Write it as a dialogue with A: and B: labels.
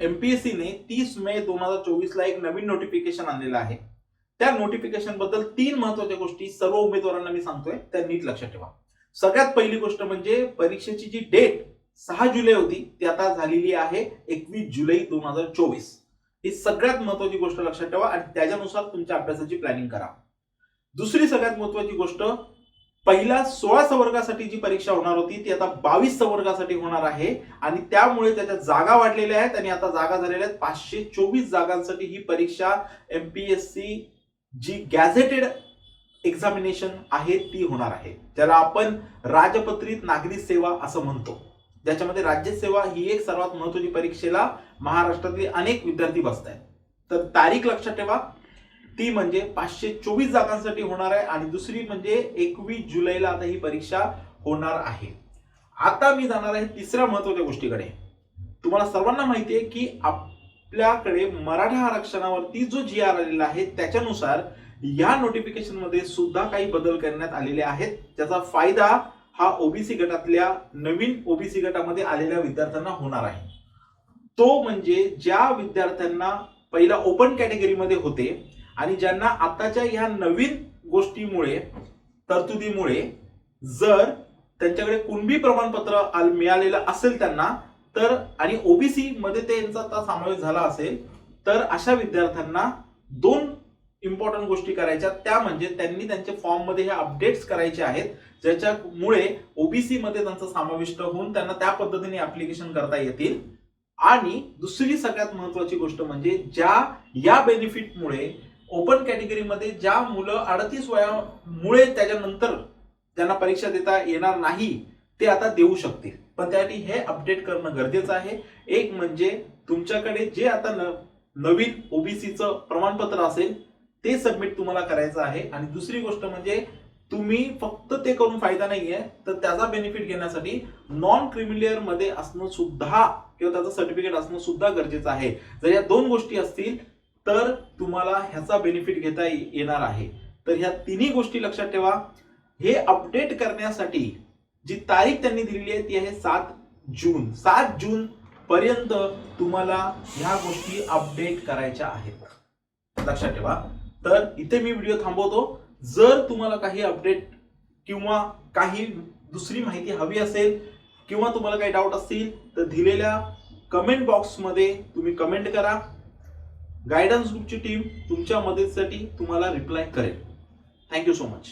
A: एमपीएससीने तीस मे दोन हजार चोवीस ला एक नवीन नोटिफिकेशन आणलेलं आहे. त्या नोटिफिकेशनबद्दल तीन महत्त्वाच्या गोष्टी सर्व उमेदवारांना मी सांगतोय त्या नीट लक्षात ठेवा. सगळ्यात पहिली गोष्ट म्हणजे परीक्षेची जी डेट सहा जुलै होती ती आता झालेली आहे एकवीस जुलै दोन हजार चोवीस. ही सगळ्यात महत्वाची गोष्ट लक्षात ठेवा आणि त्याच्यानुसार तुमच्या अभ्यासाची प्लॅनिंग करा. दुसरी सगळ्यात महत्वाची गोष्ट पहिल्या सोळा संवर्गासाठी जी परीक्षा होणार होती ती आता बावीस संवर्गासाठी होणार आहे. आणि त्यामुळे त्याच्या जागा वाढलेल्या आहेत आणि आता जागा झालेल्या आहेत पाचशे चोवीस जागांसाठी ही परीक्षा एमपीएससी जी गॅझेटेड एक्झामिनेशन आहे ती होणार आहे. ज्याला आपण राजपत्रित नागरी सेवा असं म्हणतो. ज्याच्यामध्ये राज्यसेवा ही एक सर्वात महत्वाची परीक्षेला महाराष्ट्रातले अनेक विद्यार्थी बसत आहेत तर तारीख लक्षात ठेवा. ती म्हणजे पाचशे चोवीस जागांसाठी होणार आहे आणि दुसरी म्हणजे एकवीस जुलैला आता ही परीक्षा होणार आहे. आता मी जाणार आहे तिसऱ्या महत्त्वाच्या गोष्टीकडे. तुम्हाला सर्वांना माहिती आहे की आपल्याकडे मराठा आरक्षणावरती जो जी आर आलेला आहे त्याच्यानुसार या नोटिफिकेशनमध्ये सुद्धा काही बदल करण्यात आलेले आहेत. त्याचा फायदा हा ओबीसी गटातल्या नवीन ओबीसी गटामध्ये आलेल्या विद्यार्थ्यांना होणार आहे. तो म्हणजे ज्या विद्यार्थ्यांना पहिला ओपन कॅटेगरीमध्ये होते आणि ज्यांना आताच्या ह्या नवीन गोष्टीमुळे तरतुदीमुळे जर त्यांच्याकडे कुणबी प्रमाणपत्र मिळालेलं असेल त्यांना तर आणि ओबीसी मध्ये त्यांचा आता समावेश झाला असेल तर अशा विद्यार्थ्यांना दोन इम्पॉर्टंट गोष्टी करायच्या. त्या म्हणजे त्यांनी त्यांच्या फॉर्ममध्ये हे अपडेट्स करायचे आहेत ज्याच्यामुळे ओबीसी मध्ये त्यांचा समाविष्ट होऊन त्यांना त्या पद्धतीने ऍप्लिकेशन करता येतील. आणि दुसरी सगळ्यात महत्वाची गोष्ट म्हणजे ज्या या बेनिफिटमुळे ओपन कॅटेगरीमध्ये ज्या मुलं अडतीस वयामुळे त्याच्यानंतर त्यांना परीक्षा देता येणार नाही ते आता देऊ शकतील. पण त्यासाठी हे अपडेट करणं गरजेचं आहे. एक म्हणजे तुमच्याकडे जे आता न- नवीन ओबीसीचं प्रमाणपत्र असेल ते सबमिट तुम्हाला करायचं आहे. आणि दुसरी गोष्ट म्हणजे तुम्ही फक्त ते करून फायदा नाहीये तर त्याचा बेनिफिट घेण्यासाठी नॉन क्रिमिलियरमध्ये असणं सुद्धा किंवा त्याचं सर्टिफिकेट असणं सुद्धा गरजेचं आहे. जर या दोन गोष्टी असतील तर तुम्हाला ह्याचा बेनिफिट घेता येणार आहे. तर ह्या तिन्ही गोष्टी लक्षात ठेवा. हे अपडेट करण्यासाठी जी तारीख त्यांनी दिलेली आहे ती आहे सात जून. सात जून पर्यंत तुम्हाला ह्या गोष्टी अपडेट करायच्या आहेत. लक्षात ठेवा. तर इथे मी व्हिडिओ थांबवतो. जर तुम्हाला काही अपडेट किंवा काही दुसरी माहिती हवी असेल किंवा तुम्हाला काही डाऊट असतील तर दिलेल्या कमेंट बॉक्समध्ये तुम्ही कमेंट करा. गायडन्स ग्रुपची टीम तुमच्या मदतीसाठी तुम्हाला रिप्लाय करेल. Thank you so much